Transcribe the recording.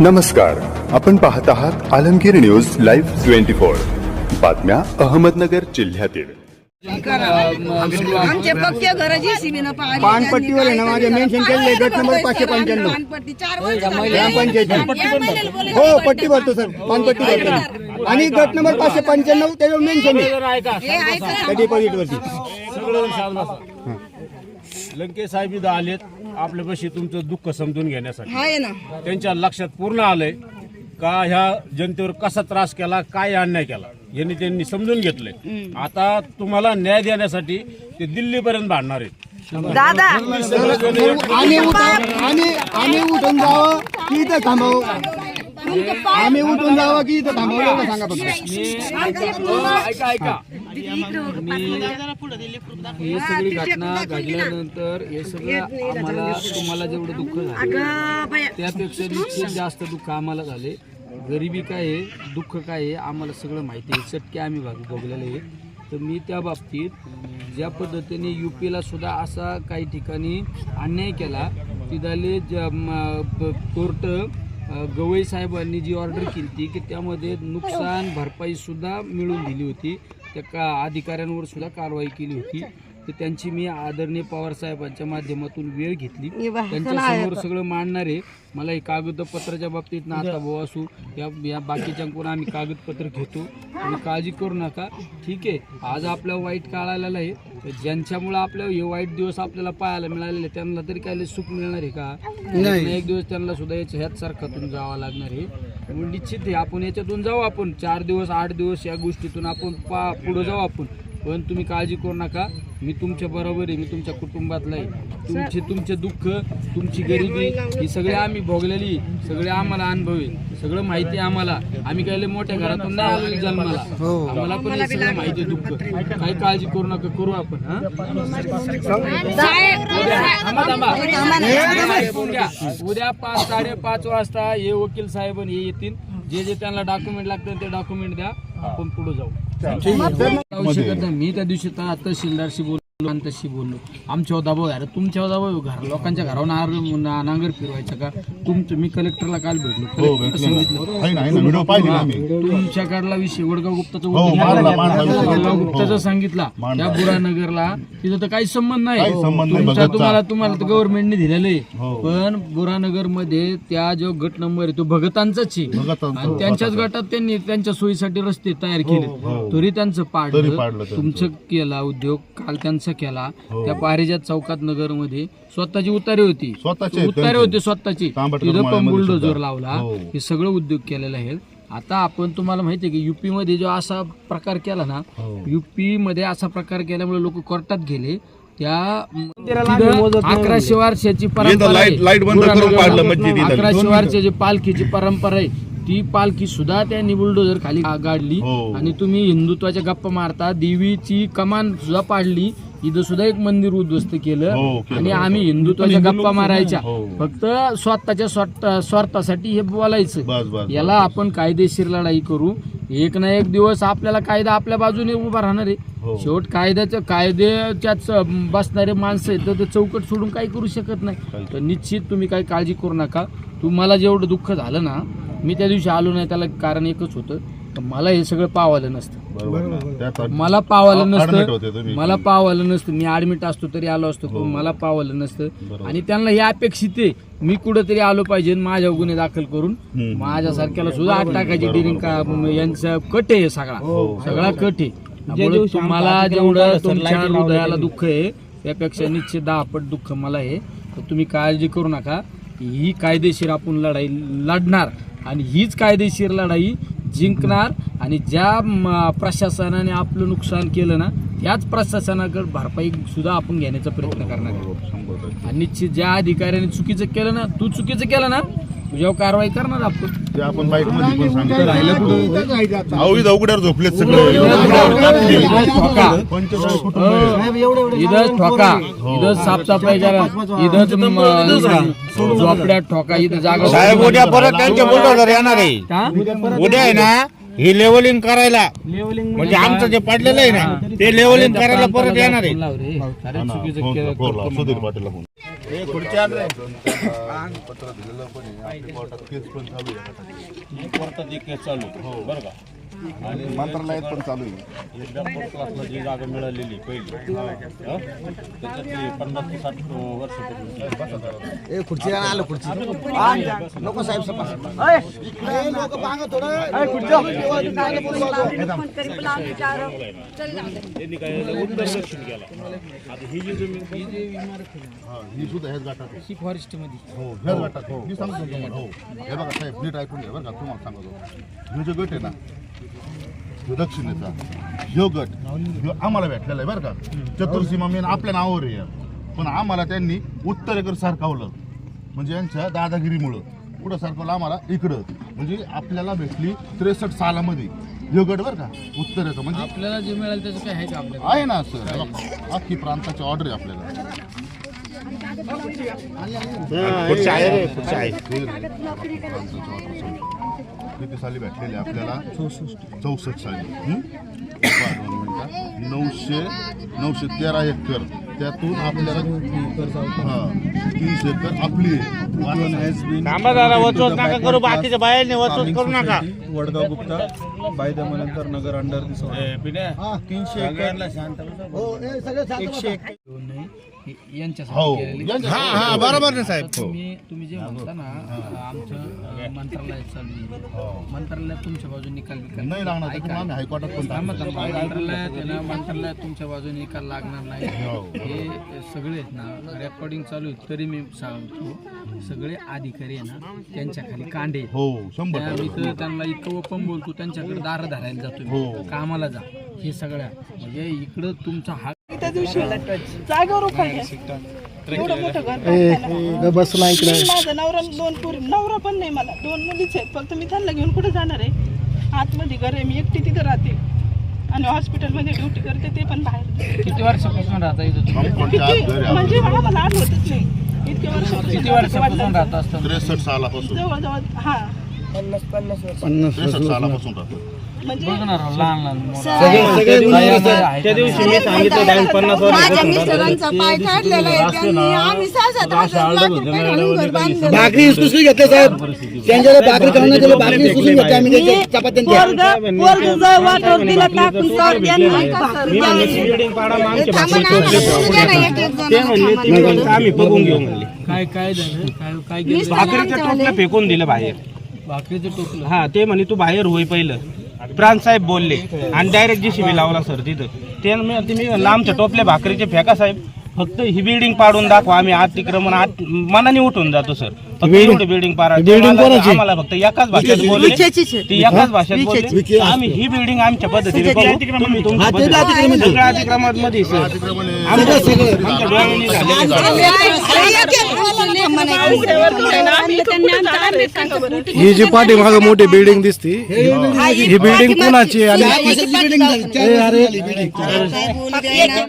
नमस्कार. आपण पाहत आहात Alamgir news live twenty four. बातम्या अहमदनगर जिल्ह्यातील. आमचे पक्के घर जी सीबीनं पाहिले पानपट्टीवर आहे ना माझे मेन्शन केलेले गट नंबर पाचशे पंच्याण्णव. पानपट्टी. चार वर्ष ग्रामपंचायत हो पट्टी भरतो सर. पानपट्टी भरतो. आणि गट नंबर पाचशे पंच्याण्णव त्याच्यावर मेन्शन आहे हे ऐका. त्या डिपॉझिट वरती. लंके साहेब इथं आलेत. आपल्यापाशी तुमचं दुःख समजून घेण्यासाठी. आहे ना. त्यांच्या लक्षात पूर्ण आलंय का ह्या जनतेवर कसा त्रास केला काय अन्याय केला यांनी त्यांनी समजून घेतलंय. आता तुम्हाला न्याय देण्यासाठी ते दिल्लीपर्यंत भांडणार आहेत. दादा. आम्ही उठा आम्ही आम्ही उठून जावं की इथं थांबावं. आम्ही उठून जावं की इथं थांबावं? एवढं सांगा फक्त. ऐका ऐका ही सगळी घटना घडल्यानंतर हे सगळं आम्हाला तुम्हाला जेवढं दुःख झालं त्यापेक्षा निश्चित जास्त दुःख आम्हाला झाले. गरिबी काय आहे दुःख काय आहे आम्हाला सगळं माहिती आहे. चटके आम्ही भाग भोगलेले आहे तर मी त्या बाबतीत ज्या पद्धतीने यू पीला सुद्धा असा काही ठिकाणी अन्याय केला तिथले कोर्ट गवई साहेबांनी जी ऑर्डर केली होती की त्यामध्ये नुकसान भरपाईसुद्धा मिळून दिली होती. त्या का अधिकाऱ्यांवर सुद्धा कारवाई केली होती. तर त्यांची मी आदरणीय पवार साहेबांच्या माध्यमातून वेळ घेतली. त्यांच्यासमोर सगळं मांडणार आहे मला हे कागदपत्राच्या बाबतीत ना आता भाऊ असू या या बाकीच्यांकडून आम्ही कागदपत्र घेतो. तुम्ही काळजी करू नका. ठीक आहे आज आपल्या वाईट काळ आलेला आहे. ज्यांच्यामुळं आपल्या हे वाईट दिवस आपल्याला पाहायला मिळालेले त्यांना तरी काय सुख मिळणार आहे का? नाही. एक दिवस त्यांना सुद्धा याच्या ह्याच सारखातून जावं लागणार आहे. निश्चित आहे आपण याच्यातून जाऊ आपण. चार दिवस आठ दिवस या गोष्टीतून आपण पा पुढे जाऊ आपण. पण तुम्ही काळजी करू नका. मी तुमच्या बरोबर आहे मी तुमच्या कुटुंबातला आहे. तुमचे तुमचे दुःख तुमची गरिबी ही सगळे आम्ही भोगलेली सगळे आम्हाला अनुभव सगळं माहिती आहे आम्हाला. आम्ही काही मोठ्या घरातून नाही आलेलो जन्माला. आम्हाला पण हे सगळं माहिती आहे दुःख. काही काळजी करू नका करू आपण हा. उद्या पाच साडेपाच वाजता हे वकील साहेब हे येतील. जे जे त्यांना डॉक्युमेंट लागतात ते डॉक्युमेंट द्या. आपण पुढे जाऊ. शकत नाही. मी त्या दिवशी तहसीलदारशी बोललो आणि तशी बोललो. आमच्या दबाव अरे तुमच्या दबाव घर. लोकांच्या घरावर ना- नांगर फिरवायचं का? तुमचं मी कलेक्टरला काल भेटलो. सांगितलं आम्ही. तुमच्याकडला विषय वडगाव गुप्ताचा हो, गुप्ताचा सांगितला. त्या बुरानगरला तिथं तर काही संबंध नाही. काही संबंध नाही, तुमचा. तुम्हाला तुम्हाला तर गव्हर्नमेंटने दिलेलं आहे. हो. पण बुरानगरमध्ये त्या जो गट नंबर आहे तो भगतांचाच आहे. आणि त्यांच्याच गटात त्यांनी त्यांच्या सोयीसाठी रस्ते तयार केले तरी त्यांचं हो, पाडलं. तुमचं केला उद्योग. काल त्यांचा केला हो. त्या पारिजात चौकात नगरमध्ये स्वतःची उतारी होती स्वतःचे आहेत उतारी त्यांचे. होती स्वतःची तांबट तिथं पण बुलडोजर सुद्धा. लावला हो. हे सगळं उद्योग केलेलं आहे आता आपण तुम्हाला माहिती आहे की युपी मध्ये जो असा प्रकार केला ना हो. युपी मध्ये असा प्रकार केल्यामुळे लोक कोर्टात गेले त्या तिथं अकराशे वर्षाची परंपरा आहे. लाईट- लाइट बंद करून गुरानगरला. पाडलं मस्जिद इथं. अकराशे वर्षाची पालखीची परंपरा आहे ती पालखी सुद्धा त्यांनी बुलडोजर खाली गाडली हो. आणि तुम्ही हिंदुत्वाच्या गप्पा मारता देवीची कमान सुद्धा पाडली इथं सुद्धा एक मंदिर उद्ध्वस्त हो, केलं केलं. आणि आम्ही हिंदुत्वाच्या गप्पा मारायच्या. हो. फक्त स्वतःच्या स्वार्थ- स्वार्थासाठी हे बोलायचं. याला आपण कायदेशीर लढाई करू. एक ना एक दिवस आपल्याला कायदा आपल्या बाजूने उभा राहणार आहे. हो. शेवट कायद्याच्या कायद्याच्याच बसणारे माणसं आहेत तर ते चौकट सोडून काही करू शकत नाही. तर निश्चित तुम्ही काही काळजी करू नका. तुम्हाला जेवढं दुःख झालं ना मी त्या दिवशी आलो नाही त्याला कारण एकच होतं. तर मला हे सगळं पावालं नसतं. बरोबर. ना. त्यात- मला पावालं Admit होते नसतं तुम्ही. मला पावालं नसतं. मी ऍडमिट असतो तरी आलो असतो. पण मला पावालं नसतं. बरोबर. आणि त्यांना हे अपेक्षित आहे. मी कुठंतरी आलो पाहिजे आणि माझ्या गुन्हे दाखल करून हम्म. माझ्यासारख्याला सुद्धा आठ टाकायची. डिरिंग का यांचा कट आहे सगळा. सगळा कट आहे. त्यामुळे तुम्हाला जेवढं तुमच्या हृदयाला दुःख आहे त्यापेक्षा निश्चित दहा पट दुःख मला आहे. तर तुम्ही काळजी करू नका. ही कायदेशीर आपण लढाई लढणार. आणि हीच कायदेशीर लढाई जिंकणार आणि ज्या प्रशासनाने आपलं नुकसान केलं ना त्याच प्रशासनाकडे भरपाई सुद्धा आपण घेण्याचा प्रयत्न करणार आहे शंभर टक्के. आणि निश्चित ज्या अधिकाऱ्याने चुकीचं केलं ना तू चुकीचं केलं ना तुझ्यावर कारवाई करणार आपण. ते आपण बाईकमध्ये पण सांगतो. इथं जायचं आता. अहो इथं उघड्यावर झोपलेत सगळे. इथं ठोका पंचेचाळीस कुटुंब आहे. हो. इथं ठोका. इथं साफसफाई करा इथं म, झोपड्यात ठोका. इथं जागा साहेब उद्या परत त्यांचे बुलडोझर येणार आहे. हा? उद्या आहे ना ही लेवलिंग करायला. म्हणजे आमचं जे पडलेलं आहे ना ते लेवलिंग करायला परत येणार आहे. हा. सुधीर पत्र दिलेलं पण आहे. आपल्या कोर्टात केस पण चालू आहे. कोर्टात एक केस चालू आहे. हो, बरं का? आणि मंत्रालयात पण चालू आहे. एकदा फोर्थ क्लासला जी जागा मिळालेली पहिली. हं? त्याच्यातली पन्नास ते साठ वर्षापूर्वी. ए खुर्ची आलं खुर्ची. नको साहेब त्यांनी काय झालं, उत्तर दक्षिण गेला. आता ही जी जमीन ही जी इमारत आहे ना, हा, ही सुद्धा ह्याच गटात आहे. ही फॉरेस्टमध्ये हो ह्याच गटात हो. मी सांगतो तुम्हाला. हो हे बघा साहेब नीट ऐकून घ्या बरं का. तुम्हाला सांगतो. ह्यो जो गट आहे ना दक्षिणेचा ह्यो गट ह्यो आम्हाला भेटलेला आहे बरं का. चतुर्सीमा मेन आपल्या नावावर आहे. पण आम्हाला त्यांनी उत्तरेकर सारखावलं. म्हणजे यांच्या दादागिरीमुळं. पुढं सारखवलं आम्हाला इकडं. म्हणजे आपल्याला भेटली त्रेसष्ट सालामध्ये. ह्यो गट बरं का उत्तरेचा. म्हणजे आपल्याला जे मिळालं त्याचं काय आहे का आपल्याला आहे ना सर. हे अख्खी प्रांताची ऑर्डर आहे आपल्याला. आहे रे आहे. किती साली भेटलेले आपल्याला? चौसष्ट. साली. हं? नऊशे नऊशे तेरा एकर. त्यातून आपल्याला हा तीनशे एकर आपली करू बाकीच्या बाहेरने वचवत करू नका. वडगाव गुप्ता बायदामानंतर नगर अंडर तीनशे हो ए, सगळे शांत यांच्यासाठी हो केलेली. हा हा बरोबर ना साहेब हो. तुम्ही तुम्ही जे म्हणता ना आमचं अं, मंत्रालयात चालू आहे. मंत्रालयात तुमच्या बाजूने निकाल बिकाल नाही लागणार त्याच्यामुळे आम्ही हायकोर्टात पण थांबा, टाकलं. थांबा. मंत्रालयात आहे ना मंत्रालयात तुमच्या बाजूने निकाल लागणार नाही हो. हे सगळे आहेत ना रेकॉर्डिंग चालू आहे तरी मी सांगतो सगळे अधिकारी आहे ना त्यांच्या खाली कांडे आहेत. हो शंभर त्या- मी टक्के. तर त्यांना इतकं ओपन बोलतो त्यांच्याकडे दार धरायला जातो हो. मी कामाला जा हे सगळ्या म्हणजे इकडं तुमचा हा त्या दिवशी जागेवर उखाडले. एवढं मोठं घर बांधताना. बस ना. इकडे मी माझा नवरा दोन पुरी नवरा पण नाही मला. दोन मुलीच आहेत. फक्त मी त्यांना घेऊन कुठे जाणार आहे? आतमध्ये घर आहे. मी एकटी तिथं राहते. आणि हॉस्पिटलमध्ये ड्युटी करते ते पण बाहेर. किती वर्षापासून राहता इथं तुम्ही? म्हणजे मला मला आठवतच नाही. इतके वर्षापासून किती वर्षापासून राहत असतं? त्रेसष्ट सालापासून. जवळजवळ हा. त्रेसष्ट सालापासून राहतो. म्हणजे त्या दिवशी मी सांगितलं पन्नास माझ्या मिस्टरांचा पाय काढलेला आहे. त्यांनी आम्ही सहा सात हजार लाख रुपये घालून घर बांधलेलं. भाकरी सुसरी घेतले साहेब. त्यांच्याकडे भाकरी खाऊन दिले भाकरी सुसरी घेतली आम्ही त्याच्या चपात्यांच्या पोरगं- पोरगं जर वाटोळ दिलं टाकून तर त्यांनी भाकरी बिल्डिंग पाडा मग आमच्या थांबा ना, बोलू द्या ना एक एक जण. ते म्हणले तुम्ही म्हणता आम्ही बघून घेऊ म्हणले काय काय झालं? काय काय गेलं भाकरीचं टोपलं फेकून दिलं बाहेर भाकरीचं टोपलं हा ते म्हणे तू बाहेर होई पहिलं प्राणसाहेब बोलले. आणि डायरेक्ट जी शिबी लावला सर तिथं. ते मी ते मी टोपल्या भाकरीचे फेका साहेब फक्त ही बिल्डिंग पाडून दाखवा आम्ही अतिक्रमण आत मनाने उठून जातो सर बिल्डिंग पाडा आम्हाला फक्त एकाच भाषेत बोलले. ती एकाच भाषेत बोलले. आम्ही ही बिल्डिंग आमच्या पद्धतीने करू. तुम्ही तुमच्या पद्धतीने. सगळं अतिक्रमणमध्ये सर आमच्या आमच्या डोळ्यांनी झालेलं आहे. ही जी पाठीमागं मोठी बिल्डिंग दिसती ही बिल्डिंग कुणाची आणि बिल्डिंग